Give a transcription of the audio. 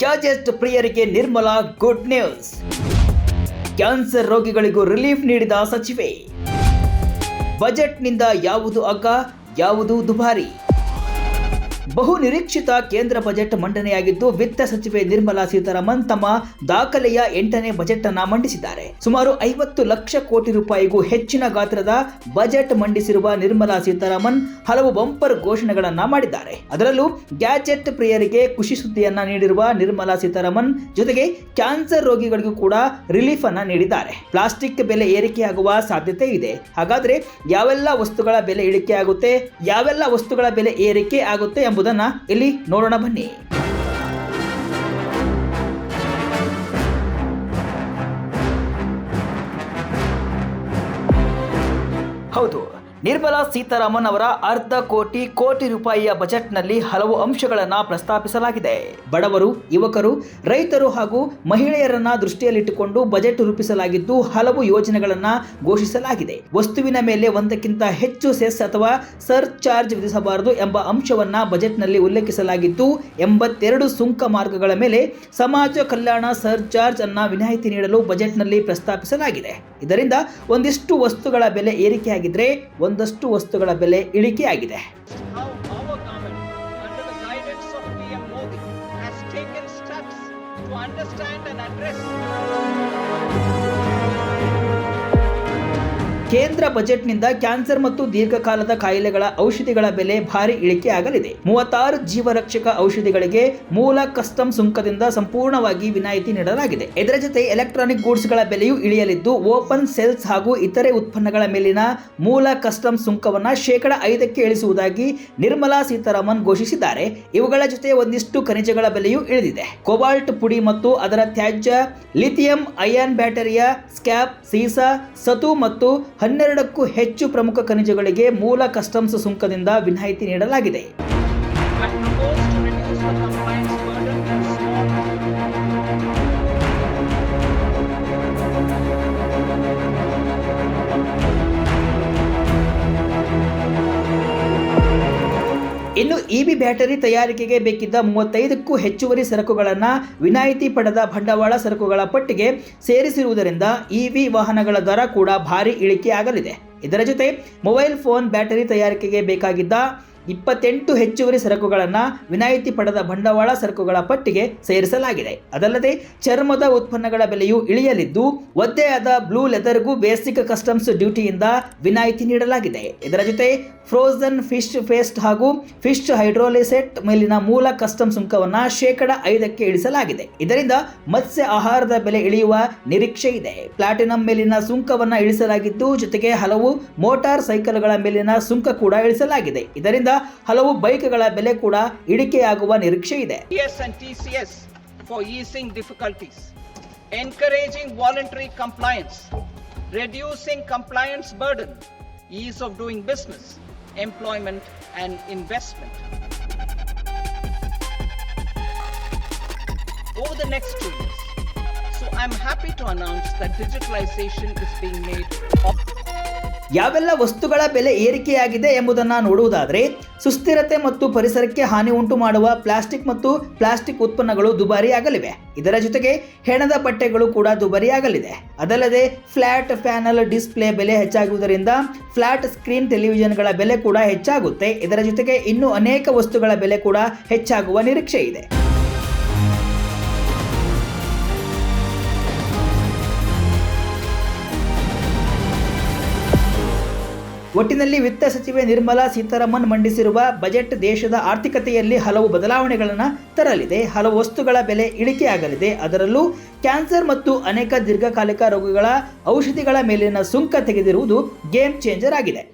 Gadget ಪ್ರಿಯರಿಗೆ Nirmala good news. Cancer ರೋಗಿಗಳಿಗೂ relief ನೀಡಿದ ಸಚಿವೆ. ಬಜೆಟ್ನಿಂದ ಯಾವುದು ಅಗ್ಗ, ಯಾವುದು ದುಬಾರಿ. ಬಹು ನಿರೀಕ್ಷಿತ ಕೇಂದ್ರ ಬಜೆಟ್ ಮಂಡನೆಯಾಗಿದ್ದು ವಿತ್ತ ಸಚಿವೆ ನಿರ್ಮಲಾ ಸೀತಾರಾಮನ್ ತಮ್ಮ ದಾಖಲೆಯ ಎಂಟನೇ ಬಜೆಟ್ ಅನ್ನ ಮಂಡಿಸಿದ್ದಾರೆ. ಸುಮಾರು ಐವತ್ತು ಲಕ್ಷ ಕೋಟಿ ರೂಪಾಯಿಗೂ ಹೆಚ್ಚಿನ ಗಾತ್ರದ ಬಜೆಟ್ ಮಂಡಿಸಿರುವ ನಿರ್ಮಲಾ ಸೀತಾರಾಮನ್ ಹಲವು ಬಂಪರ್ ಘೋಷಣೆಗಳನ್ನ ಮಾಡಿದ್ದಾರೆ. ಅದರಲ್ಲೂ ಗ್ಯಾಜೆಟ್ ಪ್ರಿಯರಿಗೆ ಖುಷಿ ಸುದ್ದಿಯನ್ನ ನೀಡಿರುವ ನಿರ್ಮಲಾ ಸೀತಾರಾಮನ್ ಜೊತೆಗೆ ಕ್ಯಾನ್ಸರ್ ರೋಗಿಗಳಿಗೂ ಕೂಡ ರಿಲೀಫ್ ಅನ್ನ ನೀಡಿದ್ದಾರೆ. ಪ್ಲಾಸ್ಟಿಕ್ ಬೆಲೆ ಏರಿಕೆಯಾಗುವ ಸಾಧ್ಯತೆ ಇದೆ. ಹಾಗಾದ್ರೆ ಯಾವೆಲ್ಲ ವಸ್ತುಗಳ ಬೆಲೆ ಇಳಿಕೆ ಆಗುತ್ತೆ ಯಾವೆಲ್ಲ ವಸ್ತುಗಳ ಬೆಲೆ ಏರಿಕೆ ಆಗುತ್ತೆ ಎಂಬುದನ್ನ ಇಲ್ಲಿ ನೋಡೋಣ ಬನ್ನಿ. ಹೌದು. ನಿರ್ಮಲಾ ಸೀತಾರಾಮನ್ ಅವರ ಅರ್ಧ ಕೋಟಿ ಕೋಟಿ ರೂಪಾಯಿಯ ಬಜೆಟ್ನಲ್ಲಿ ಹಲವು ಅಂಶಗಳನ್ನು ಪ್ರಸ್ತಾಪಿಸಲಾಗಿದೆ. ಬಡವರು, ಯುವಕರು, ರೈತರು ಹಾಗೂ ಮಹಿಳೆಯರನ್ನ ದೃಷ್ಟಿಯಲ್ಲಿಟ್ಟುಕೊಂಡು ಬಜೆಟ್ ರೂಪಿಸಲಾಗಿದ್ದು ಹಲವು ಯೋಜನೆಗಳನ್ನು ಘೋಷಿಸಲಾಗಿದೆ. ವಸ್ತುವಿನ ಮೇಲೆ ಒಂದಕ್ಕಿಂತ ಹೆಚ್ಚು ಸೆಸ್ ಅಥವಾ ಸರ್ ಚಾರ್ಜ್ ವಿಧಿಸಬಾರದು ಎಂಬ ಅಂಶವನ್ನ ಬಜೆಟ್ನಲ್ಲಿ ಉಲ್ಲೇಖಿಸಲಾಗಿದ್ದು, ಎಂಬತ್ತೆರಡು ಸುಂಕ ಮಾರ್ಗಗಳ ಮೇಲೆ ಸಮಾಜ ಕಲ್ಯಾಣ ಸರ್ ಚಾರ್ಜ್ ಅನ್ನ ವಿನಾಯಿತಿ ನೀಡಲು ಬಜೆಟ್ನಲ್ಲಿ ಪ್ರಸ್ತಾಪಿಸಲಾಗಿದೆ. ಇದರಿಂದ ಒಂದಿಷ್ಟು ವಸ್ತುಗಳ ಬೆಲೆ ಏರಿಕೆಯಾಗಿದ್ರೆ ಒಂದಷ್ಟು ವಸ್ತುಗಳ ಬೆಲೆ ಇಳಿಕೆಯಾಗಿದೆ understand and government, ಕೇಂದ್ರ ಬಜೆಟ್ನಿಂದ ಕ್ಯಾನ್ಸರ್ ಮತ್ತು ದೀರ್ಘಕಾಲದ ಕಾಯಿಲೆಗಳ ಔಷಧಿಗಳ ಬೆಲೆ ಭಾರಿ ಇಳಿಕೆ ಆಗಲಿದೆ ಮೂವತ್ತಾರು ಜೀವರಕ್ಷಕ ಔಷಧಿಗಳಿಗೆ ಮೂಲ ಕಸ್ಟಮ್ ಸುಂಕದಿಂದ ಸಂಪೂರ್ಣವಾಗಿ ವಿನಾಯಿತಿ ನೀಡಲಾಗಿದೆ. ಇದರ ಜೊತೆ ಎಲೆಕ್ಟ್ರಾನಿಕ್ ಗೂಡ್ಸ್ಗಳ ಬೆಲೆಯೂ ಇಳಿಯಲಿದ್ದು, ಓಪನ್ ಸೆಲ್ಸ್ ಹಾಗೂ ಇತರೆ ಉತ್ಪನ್ನಗಳ ಮೇಲಿನ ಮೂಲ ಕಸ್ಟಮ್ ಸುಂಕವನ್ನ ಶೇಕಡ ಐದಕ್ಕೆ ಇಳಿಸುವುದಾಗಿ ನಿರ್ಮಲಾ ಸೀತಾರಾಮನ್ ಘೋಷಿಸಿದ್ದಾರೆ. ಇವುಗಳ ಜೊತೆ ಒಂದಿಷ್ಟು ಖನಿಜಗಳ ಬೆಲೆಯೂ ಇಳಿದಿದೆ. ಕೋಬಾಲ್ಟ್ ಪುಡಿ ಮತ್ತು ಅದರ ತ್ಯಾಜ್ಯ ಲಿಥಿಯಂ ಅಯಾನ್ ಬ್ಯಾಟರಿಯ, ಸ್ಕ್ಯಾಪ್, ಸೀಸಾ, ಸತು ಮತ್ತು ಹನ್ನೆರಡಕ್ಕೂ ಹೆಚ್ಚು ಪ್ರಮುಖ ಖನಿಜಗಳಿಗೆ ಮೂಲ ಕಸ್ಟಮ್ಸ್ ಸುಂಕದಿಂದ ವಿನಾಯಿತಿ ನೀಡಲಾಗಿದೆ. ಇನ್ನು ಇವಿ ಬ್ಯಾಟರಿ ತಯಾರಿಕೆಗೆ ಬೇಕಿದ್ದ ಮೂವತ್ತೈದಕ್ಕೂ ಹೆಚ್ಚುವರಿ ಸರಕುಗಳನ್ನು ವಿನಾಯಿತಿ ಪಡೆದ ಬಂಡವಾಳ ಸರಕುಗಳ ಪಟ್ಟಿಗೆ ಸೇರಿಸಿರುವುದರಿಂದ ಇವಿ ವಾಹನಗಳ ದರ ಕೂಡ ಭಾರಿ ಇಳಿಕೆ ಆಗಲಿದೆ ಇದರ ಜೊತೆ ಮೊಬೈಲ್ ಫೋನ್ ಬ್ಯಾಟರಿ ತಯಾರಿಕೆಗೆ ಬೇಕಾಗಿದ್ದ ಇಪ್ಪತ್ತೆಂಟು ಹೆಚ್ಚುವರಿ ಸರಕುಗಳನ್ನು ವಿನಾಯಿತಿ ಪಡೆದ ಬಂಡವಾಳ ಸರಕುಗಳ ಪಟ್ಟಿಗೆ ಸೇರಿಸಲಾಗಿದೆ. ಅದಲ್ಲದೆ ಚರ್ಮದ ಉತ್ಪನ್ನಗಳ ಬೆಲೆಯು ಇಳಿಯಲಿದ್ದು ಒದ್ದೆಯಾದ ಬ್ಲೂ ಲೆದರ್ಗೂ ಬೇಸಿಕ್ ಕಸ್ಟಮ್ಸ್ ಡ್ಯೂಟಿಯಿಂದ ವಿನಾಯಿತಿ ನೀಡಲಾಗಿದೆ. ಇದರ ಜೊತೆ ಫ್ರೋಜನ್ ಫಿಶ್ ಫೇಸ್ಟ್ ಹಾಗೂ ಫಿಶ್ ಹೈಡ್ರೋಲಿಸೆಟ್ ಮೇಲಿನ ಮೂಲ ಕಸ್ಟಮ್ ಸುಂಕವನ್ನು ಶೇಕಡ ಐದಕ್ಕೆ ಇಳಿಸಲಾಗಿದೆ. ಇದರಿಂದ ಮತ್ಸ್ಯ ಆಹಾರದ ಬೆಲೆ ಇಳಿಯುವ ನಿರೀಕ್ಷೆ ಇದೆ. ಪ್ಲಾಟಿನಂ ಮೇಲಿನ ಸುಂಕವನ್ನು ಇಳಿಸಲಾಗಿದ್ದು, ಜೊತೆಗೆ ಹಲವು ಮೋಟಾರ್ ಸೈಕಲ್ಗಳ ಮೇಲಿನ ಸುಂಕ ಕೂಡ ಇಳಿಸಲಾಗಿದೆ. ಇದರಿಂದ ಹಲವು ಬೈಕ್ಗಳ ಬೆಲೆ ಕೂಡ ಇಳಿಕೆಯಾಗುವ ನಿರೀಕ್ಷೆ ಇದೆ encouraging voluntary compliance, reducing compliance burden, ease of doing business, employment and investment. Over the next two years, so I'm happy to announce that digitalization is being made ಯಾವೆಲ್ಲ ವಸ್ತುಗಳ ಬೆಲೆ ಏರಿಕೆಯಾಗಿದೆ ಎಂಬುದನ್ನು ನೋಡುವುದಾದರೆ, ಸುಸ್ಥಿರತೆ ಮತ್ತು ಪರಿಸರಕ್ಕೆ ಹಾನಿ ಉಂಟು ಮಾಡುವ ಪ್ಲಾಸ್ಟಿಕ್ ಮತ್ತು ಪ್ಲಾಸ್ಟಿಕ್ ಉತ್ಪನ್ನಗಳು ದುಬಾರಿಯಾಗಲಿವೆ ಇದರ ಜೊತೆಗೆ ಹೆಣದ ಬಟ್ಟೆಗಳು ಕೂಡ ದುಬಾರಿಯಾಗಲಿದೆ ಅದಲ್ಲದೆ ಫ್ಲಾಟ್ ಪ್ಯಾನಲ್ ಡಿಸ್ಪ್ಲೇ ಬೆಲೆ ಹೆಚ್ಚಾಗುವುದರಿಂದ ಫ್ಲಾಟ್ ಸ್ಕ್ರೀನ್ ಟೆಲಿವಿಷನ್ಗಳ ಬೆಲೆ ಕೂಡ ಹೆಚ್ಚಾಗುತ್ತೆ. ಇದರ ಜೊತೆಗೆ ಇನ್ನೂ ಅನೇಕ ವಸ್ತುಗಳ ಬೆಲೆ ಕೂಡ ಹೆಚ್ಚಾಗುವ ನಿರೀಕ್ಷೆ ಇದೆ ಒಟ್ಟಿನಲ್ಲಿ ವಿತ್ತ ಸಚಿವೆ ನಿರ್ಮಲಾ ಸೀತಾರಾಮನ್ ಮಂಡಿಸಿರುವ ಬಜೆಟ್ ದೇಶದ ಆರ್ಥಿಕತೆಯಲ್ಲಿ ಹಲವು ಬದಲಾವಣೆಗಳನ್ನು ತರಲಿದೆ. ಹಲವು ವಸ್ತುಗಳ ಬೆಲೆ ಇಳಿಕೆಯಾಗಲಿದೆ. ಅದರಲ್ಲೂ ಕ್ಯಾನ್ಸರ್ ಮತ್ತು ಅನೇಕ ದೀರ್ಘಕಾಲಿಕ ರೋಗಗಳ ಔಷಧಿಗಳ ಮೇಲಿನ ಸುಂಕ ತೆಗೆದಿರುವುದು ಗೇಮ್ ಚೇಂಜರ್ ಆಗಿದೆ.